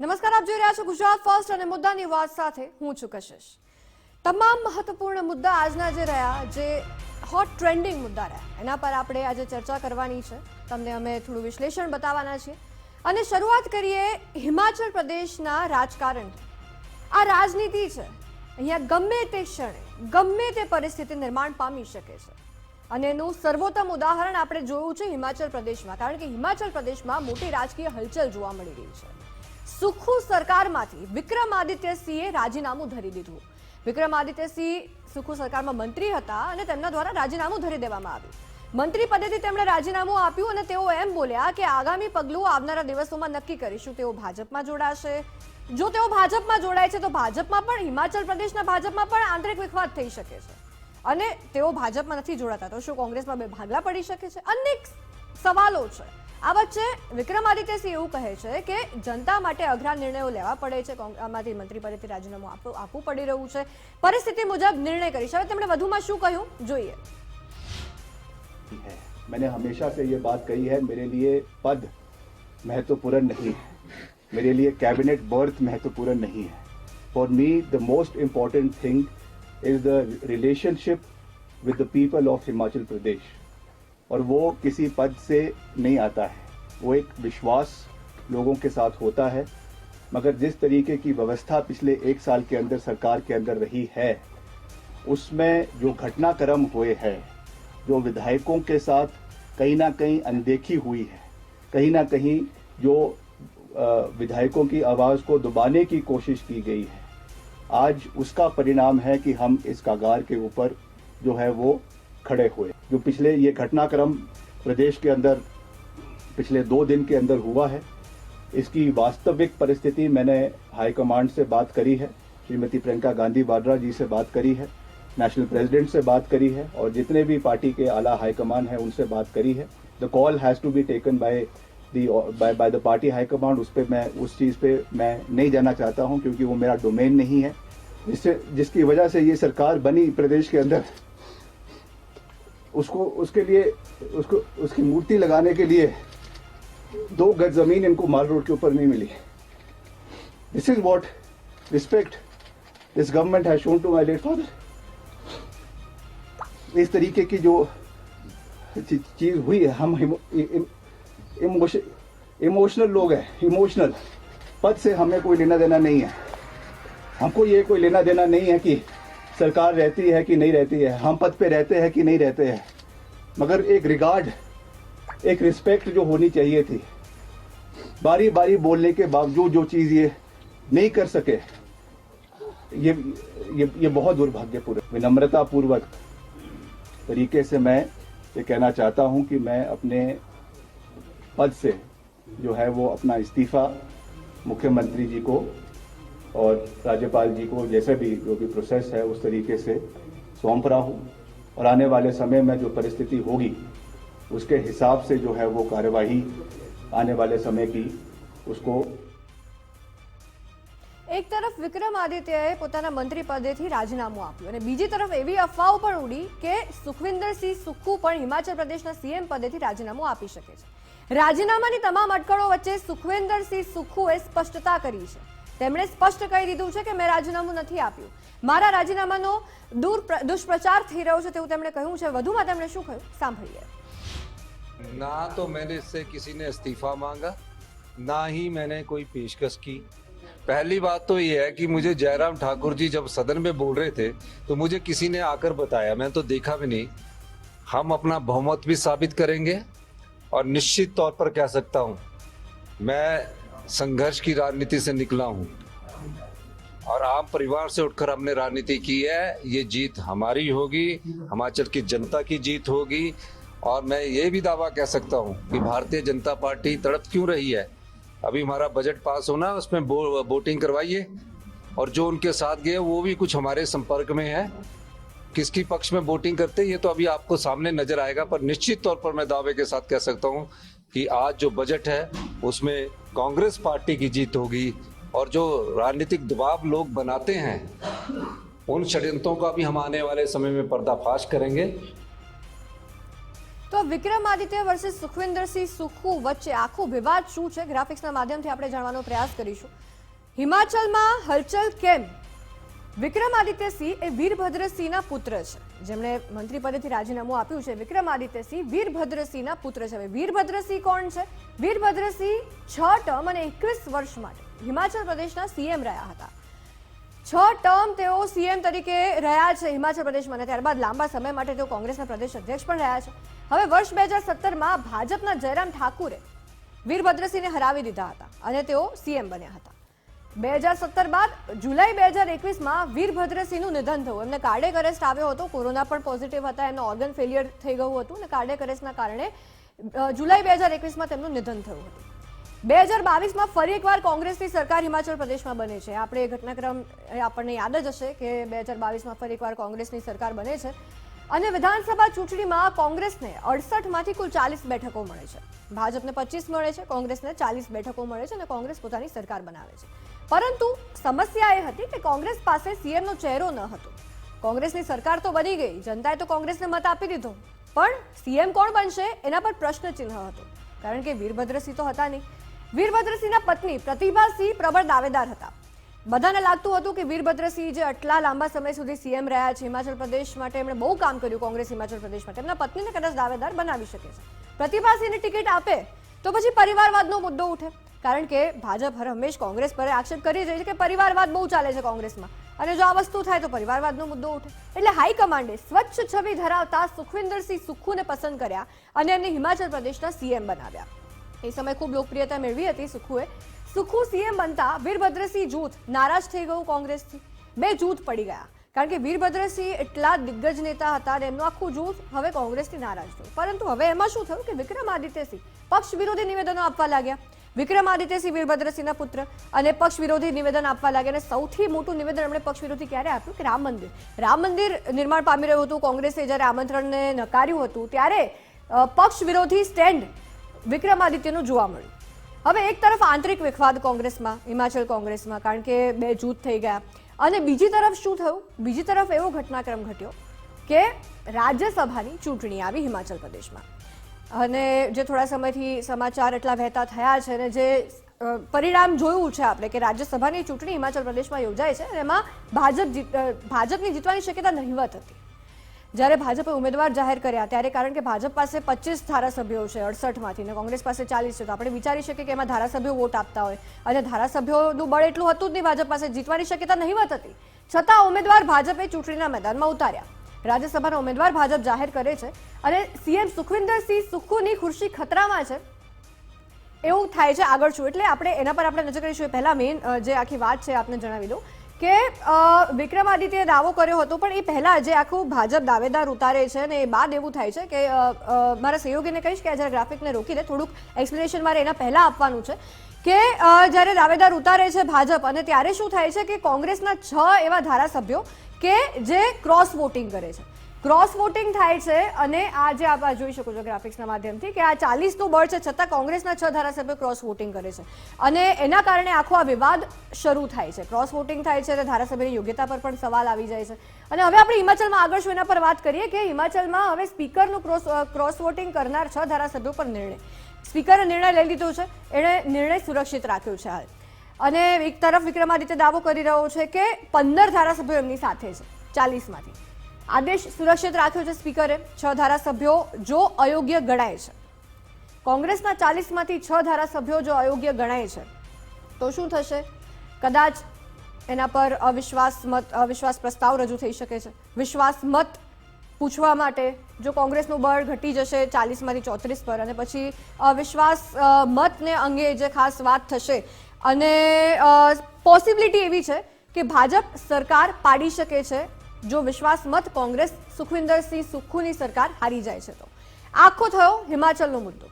નમસ્કાર, આપ જોઈ રહ્યા છો ગુજરાત ફર્સ્ટ અને મુદ્દાની વાત સાથે હું છું કશિશ. તમામ મહત્વપૂર્ણ મુદ્દા આજના જે રહ્યા, જે હોટ ટ્રેન્ડિંગ મુદ્દા રહ્યા, એના પર આપણે આજે ચર્ચા કરવાની છે. તમને અમે થોડું વિશ્લેષણ બતાવવાના છીએ. અને શરૂઆત કરીએ હિમાચલ પ્રદેશના રાજકારણ આ રાજનીતિ છે, અહીંયા ગમે તે ક્ષણે, ગમે તે પરિસ્થિતિ નિર્માણ પામી શકે છે. અને એનું સર્વોત્તમ ઉદાહરણ આપણે જોયું છે હિમાચલ પ્રદેશમાં, કારણ કે હિમાચલ પ્રદેશમાં મોટી રાજકીય હલચલ જોવા મળી રહી છે. સુખુ સરકારમાંથી વિક્રમાદિત્યસિંહે રાજીનામું ધરી દીધું. વિક્રમાદિત્યસિંહ સુખુ સરકારમાં મંત્રી હતા અને તેમના દ્વારા રાજીનામું ધરી દેવામાં આવ્યું. મંત્રી પદેથી તેમણે રાજીનામું આપ્યું અને તેઓ એમ બોલ્યા કે આગામી પગલું આવનારા દિવસોમાં નક્કી કરીશું. તેઓ ભાજપમાં જોડાશે. જો તેઓ ભાજપમાં જોડાય છે તો ભાજપમાં પણ, હિમાચલ પ્રદેશના ભાજપમાં પણ આંતરિક વિખવાદ થઈ શકે છે. અને તેઓ ભાજપમાં નથી જોડાતા તો શું કોંગ્રેસમાં બે ભાગલા પડી શકે છે? અનેક સવાલો છે આ વચ્ચે વિક્રમાદિત્યસિંહ એવું કહે છે કે જનતા માટે અઘરા નિર્ણયો લેવા પડે છે કોંગ- આમાંથી મંત્રી પદેથી રાજીનામું આપવું આપવું પડી રહ્યું છે પરિસ્થિતિ મુજબ નિર્ણય કરીશ હવે તેમણે વધુમાં શું કહ્યું જોઈએ है मैंने हमेशा से ये बात कही है मेरे लिए पद महत्वपूर्ण नहीं है मेरे लिए कैबिनेट बर्थ महत्वपूर्ण नहीं है for me the most important thing is the relationship with the people of Himachal Pradesh और वो किसी पद से नहीं आता है। वो एक विश्वास लोगों के साथ होता है, मगर जिस तरीके की व्यवस्था पिछले एक साल के अंदर सरकार के अंदर रही है, उसमें जो घटनाक्रम हुए हैं, जो विधायकों के साथ कहीं ना कहीं अनदेखी हुई है, कहीं ना कहीं जो विधायकों की आवाज़ को दबाने की कोशिश की गई है, आज उसका परिणाम है कि हम इस कागार के ऊपर जो है वो खड़े हुए। जो पिछले ये घटनाक्रम प्रदेश के अंदर, पिछले दो दिन के अंदर हुआ है, इसकी वास्तविक परिस्थिति मैंने हाईकमांड से बात करी है, श्रीमती प्रियंका गांधी वाड्रा जी से बात करी है, नेशनल प्रेसिडेंट से बात करी है, और जितने भी पार्टी के आला हाईकमान है उनसे बात करी है। The call has to be taken by the by by the party high command उस पर मैं, उस चीज़ पे मैं नहीं जाना चाहता हूँ, क्योंकि वो मेरा डोमेन नहीं है। जिससे जिसकी वजह से ये सरकार बनी प्रदेश के अंदर उसको, उसके लिए, उसको, उसकी मूर्ति लगाने के लिए दो गज ज़मीन इनको माल रोड के ऊपर नहीं मिली। This is what respect this government has shown to my late father इस तरीके की जो चीज़ हुई है, हम इमोशनल लोग हैं इमोशनल पद से हमें कोई लेना देना नहीं है। हमको ये कोई लेना देना नहीं है कि सरकार रहती है कि नहीं रहती है? हम पद पे रहते हैं कि नहीं रहते हैं? मगर एक रिगार्ड एक रिस्पेक्ट जो होनी चाहिए थी। बारी बारी बोलने के बावजूद जो चीज़ ये नहीं कर सके, ये ये ये बहुत दुर्भाग्यपूर्ण विनम्रता पूर्वक तरीके से मैं ये कहना चाहता हूँ कि मैं अपने पद से जो है वो अपना इस्तीफा मुख्यमंत्री जी को और राज्यपाल जी को जैसे भी जो भी प्रोसेस है उस तरीके से सौंप रहा हूं और आने वाले समय में जो परिस्थिति होगी उसके हिसाब से जो है वो कार्यवाही आने वाले समय की उसको એક તરફ વિક્રમાદિત્યએ પોતાના મંત્રી પદેથી રાજીનામું આપ્યું અને બીજી તરફ એવી અફવાઓ પણ ઉડી કે સુખવિન્દરસિંહ સુક્ખુ પણ હિમાચલ પ્રદેશના સીએમ પદેથી રાજીનામું આપી શકે છે રાજીનામાની તમામ અટકળો વચ્ચે સુખવિન્દરસિંહ સુક્ખુએ સ્પષ્ટતા કરી છે તેમણે સ્પષ્ટ કહી દીધું છે કે મેં રાજીનામું નથી આપ્યું મારા રાજીનામાનો દૂર દુષ્પ્રચાર થઈ રહ્યો છે તેવું તેમણે કહ્યું છે વધુમાં તેમણે શું કહ્યું સાંભળીએ ना तो मैंने इससे किसी ने इस्तीफा मांगा ना ही मैंने कोई पेशकश की पहली बात तो ये है कि मुझे जयराम ठाकुर जी जब सदन में बोल रहे थे तो मुझे किसी ने आकर बताया मैं तो देखा भी नहीं हम अपना बहुमत भी साबित करेंगे और निश्चित तौर पर कह सकता हूं मैं संघर्ष की राजनीति से निकला हूँ। और आम परिवार से उठकर हमने राजनीति की है। ये जीत हमारी होगी हिमाचल की जनता की जीत होगी। और मैं ये भी दावा कह सकता हूँ कि भारतीय जनता पार्टी तड़प क्यों रही है? अभी हमारा बजट पास होना उसमें वो, वोटिंग करवाइए। और जो उनके साथ गए वो भी कुछ हमारे संपर्क में है। किसकी पक्ष में वोटिंग करते ये तो अभी आपको सामने नज़र आएगा पर निश्चित तौर पर मैं दावे के साथ कह सकता हूँ कि आज जो बजट है उसमें कांग्रेस पार्टी की जीत होगी और जो राजनीतिक दबाव लोग बनाते हैं उन षड्यंत्रों का भी हम आने वाले समय में पर्दाफाश करेंगे તો વિક્રમાદિત્ય વર્સિસ સુખવિન્દરસિંહ સુખુ વચ્ચે આખો વિવાદ શું છે ગ્રાફિક્સના માધ્યમથી આપણે જાણવાનો પ્રયાસ કરીશું હિમાચલમાં હલચલ કેમ વિક્રમાદિત્યસિંહ એ વીરભદ્રસિંહના પુત્ર છે. જેમણે મંત્રી પદેથી રાજીનામું આપ્યું છે. વિક્રમાદિત્યસિંહ વીરભદ્રસિંહના પુત્ર છે. હવે વીરભદ્રસિંહ કોણ છે? વીરભદ્રસિંહ છ ટર્મ અને એકવીસ વર્ષ માટે હિમાચલ પ્રદેશના સીએમ રહ્યા હતા. છ ટર્મ તેઓ સીએમ તરીકે રહ્યા છે હિમાચલ પ્રદેશમાં અને ત્યારબાદ લાંબા સમય માટે તેઓ કોંગ્રેસના પ્રદેશ અધ્યક્ષ પણ રહ્યા છે. હવે વર્ષ બે હજાર સત્તરમાં ભાજપના જયરામ ઠાકુરે વીરભદ્રસિંહને હરાવી દીધા હતા અને તેઓ સીએમ બન્યા હતા. બે હજાર સત્તર બાદ જુલાઈ બે હજાર એકવીસમાં વીરભદ્રસિંહનું નિધન થયું. એમને કાર્ડિયક અરેસ્ટ આવ્યો હતો. કોરોના પણ પોઝિટિવ હતા. એમનો ઓર્ગન ફેલિયર થઈ ગયું હતું અને કાર્ડિયક અરેસ્ટના કારણે જુલાઈ બે હજાર એકવીસમાં તેમનું નિધન થયું હતું. બે હજાર બાવીસમાં ફરી એકવાર કોંગ્રેસની સરકાર હિમાચલ પ્રદેશમાં બને છે. આપણે એ ઘટનાક્રમ આપણને યાદ જ હશે કે બે હજાર બાવીસમાં ફરી એકવાર કોંગ્રેસની સરકાર બને છે. અને વિધાનસભા ચૂંટણીમાં કોંગ્રેસને અડસઠમાંથી કુલ ચાલીસ બેઠકો મળે છે. ભાજપને પચીસ મળે છે, કોંગ્રેસને ચાલીસ બેઠકો મળે છે અને કોંગ્રેસ પોતાની સરકાર બનાવે છે. પરંતુ સમસ્યા એ હતી કે કોંગ્રેસ પાસે સીએમનો ચહેરો ન હતો. કોંગ્રેસની સરકાર તો બની ગઈ, જનતાએ તો કોંગ્રેસને મત આપી દીધો. પણ સીએમ કોણ બનશે એના પર પ્રશ્નચિહ્ન હતો. કારણ કે વીરભદ્રસિંહ તો હતા નહીં. વીરભદ્રસિંહના પત્ની પ્રતિભાસિંહ પ્રબળ દાવેદાર હતા. બધાને લાગતું હતું કે વીરભદ્રસિંહ જે આટલા લાંબા સમય સુધી સીએમ રહ્યા છે, હિમાચલ પ્રદેશ માટે એમણે બહુ કામ કર્યું કોંગ્રેસ હિમાચલ પ્રદેશ માટે. એમના પત્નીને કદાચ દાવેદાર બનાવી શકે છે. પ્રતિભાસિંહને ટિકિટ આપે તો પછી પરિવારવાદનો મુદ્દો ઉઠે. કારણ કે ભાજપ હર હંમેશ કોંગ્રેસ પર આક્ષેપ કરી રહી છે કે પરિવારવાદ બહુ ચાલે છે કોંગ્રેસમાં. અને જો આ વસ્તુ થાય તો પરિવારવાદનો મુદ્દો ઉઠે. એટલે હાઈકમાન્ડે સ્વચ્છ છબી ધરાવતા સુખવિન્દરસિંહ સુખુને પસંદ કર્યા અને એમને હિમાચલ પ્રદેશના સીએમ બનાવ્યા. એ સમયે ખૂબ લોકપ્રિયતા મેળવી હતી સુખુએ. સુખુ સીએમ બનતા વીરભદ્રસિંહ જૂથ નારાજ થઈ ગયું કોંગ્રેસથી. બે જૂથ પડી ગયા. કારણ કે વીરભદ્રસિંહ એટલા દિગ્ગજ નેતા હતા અને એમનું આખું જૂથ હવે કોંગ્રેસથી નારાજ થયું. પરંતુ હવે એમાં શું થયું કે વિક્રમાદિત્યસિંહ પક્ષ વિરોધી નિવેદનો આપવા લાગ્યા. વિક્રમાદિત્યસિંહ વીરભદ્રસિંહના પુત્ર અને પક્ષ વિરોધી નિવેદન આપવા લાગ્યા અને સૌથી મોટું નિવેદન એમણે પક્ષ વિરોધી ક્યારે આપ્યું? કે રામ મંદિર. રામ મંદિર નિર્માણ પામી રહ્યું હતું, કોંગ્રેસે જ્યારે આમંત્રણને નકાર્યું હતું, ત્યારે પક્ષ વિરોધી સ્ટેન્ડ વિક્રમાદિત્યનું જોવા મળ્યું. હવે એક તરફ આંતરિક વિખવાદ કોંગ્રેસમાં, હિમાચલ કોંગ્રેસમાં, કારણ કે બે જૂથ થઈ ગયા. અને બીજી તરફ શું થયું? બીજી તરફ એવો ઘટનાક્રમ ઘટ્યો કે રાજ્યસભાની ચૂંટણી આવી હિમાચલ પ્રદેશમાં. અને જે થોડા સમયથી સમાચાર એટલા વહેતા થયા છે અને જે પરિણામ જોયું છે આપણે કે રાજ્યસભાની ચૂંટણી હિમાચલ પ્રદેશમાં યોજાય છે અને એમાં ભાજપ ભાજપની જીતવાની શક્યતા નહીવત હતી. જ્યારે ભાજપે ઉમેદવાર જાહેર કર્યા ત્યારે કારણ કે ભાજપ પાસે પચીસ ધારાસભ્યો છે અડસઠમાંથી ને કોંગ્રેસ પાસે ચાલીસ છે, તો આપણે વિચારી શકીએ કે એમાં ધારાસભ્યો વોટ આપતા હોય. અને ધારાસભ્યોનું બળ એટલું હતું જ નહીં, ભાજપ પાસે જીતવાની શક્યતા નહીવત હતી. છતાં ઉમેદવાર ભાજપે ચૂંટણીના મેદાનમાં ઉતાર્યા. રાજ્યસભાના ઉમેદવાર ભાજપ જાહેર કરે છે અને સીએમ સુખવિન્દરસિંહ સુખુની ખુરશી ખતરામાં છે. એવું થાય છે આગળ છું એટલે આપણે એના પર આપણે નજર કરીશું. એ પહેલાં મેઇન જે આખી વાત છે આપને જણાવી દઉં કે વિક્રમાદિત્યએ દાવો કર્યો હતો, પણ એ પહેલાં જે આખું ભાજપ દાવેદાર ઉતારે છે ને એ બાદ એવું થાય છે કે મારા સહયોગીને કહીશ કે આ જરા ગ્રાફિકને રોકી દે થોડુંક એક્સપ્લેનેશન મારે એના પહેલાં આપવાનું છે. કે જ્યારે દાવેદાર ઉતારે છે ભાજપ, અને ત્યારે શું થાય છે કે કોંગ્રેસના છ એવા ધારાસભ્યો કે જે ક્રોસ વોટિંગ કરે છે. ક્રોસ વોટિંગ થાય છે અને આ જે આપ જોઈ શકો છો ગ્રાફિક્સના માધ્યમથી કે આ ચાલીસનું બળ છે છતાં કોંગ્રેસના છ ધારાસભ્યો ક્રોસ વોટિંગ કરે છે. અને એના કારણે આખો આ વિવાદ શરૂ થાય છે. ક્રોસ વોટિંગ થાય છે તો ધારાસભ્યની યોગ્યતા પર પણ સવાલ આવી જાય છે. અને હવે આપણે હિમાચલમાં આગળ શું એના પર વાત કરીએ કે હિમાચલમાં હવે સ્પીકરનું ક્રોસ ક્રોસ વોટિંગ કરનાર છ ધારાસભ્યો પર નિર્ણય. સ્પીકરે નિર્ણય લઈ લીધો છે. એણે નિર્ણય સુરક્ષિત રાખ્યો છે હાલ. અને એક તરફ વિક્રમાદિત્ય દાવો કરી રહ્યો છે કે પંદર ધારાસભ્યો એમની સાથે છે. ચાલીસમાંથી. આદેશ સુરક્ષિત રાખ્યો છે સ્પીકરે. છ ધારાસભ્યો જો અયોગ્ય ગણાય છે. કોંગ્રેસના ચાલીસમાંથી છ ધારાસભ્યો જો અયોગ્ય ગણાય છે, તો શું થશે? કદાચ એના પર અવિશ્વાસ મત, અવિશ્વાસ પ્રસ્તાવ રજૂ થઈ શકે છે. વિશ્વાસ મત પૂછવા માટે જો કોંગ્રેસનું બળ ઘટી જશે ચાલીસમાંથી ચોત્રીસ પર અને પછી અવિશ્વાસ મતને અંગે જે ખાસ વાત થશે અને પોસિબિલિટી એવી છે કે ભાજપ સરકાર પાડી શકે છે જો વિશ્વાસ મત કોંગ્રેસ સુખવિન્દરસિંહ સુખુની સરકાર હારી જાય છે તો. આખો થયો હિમાચલનો મુદ્દો.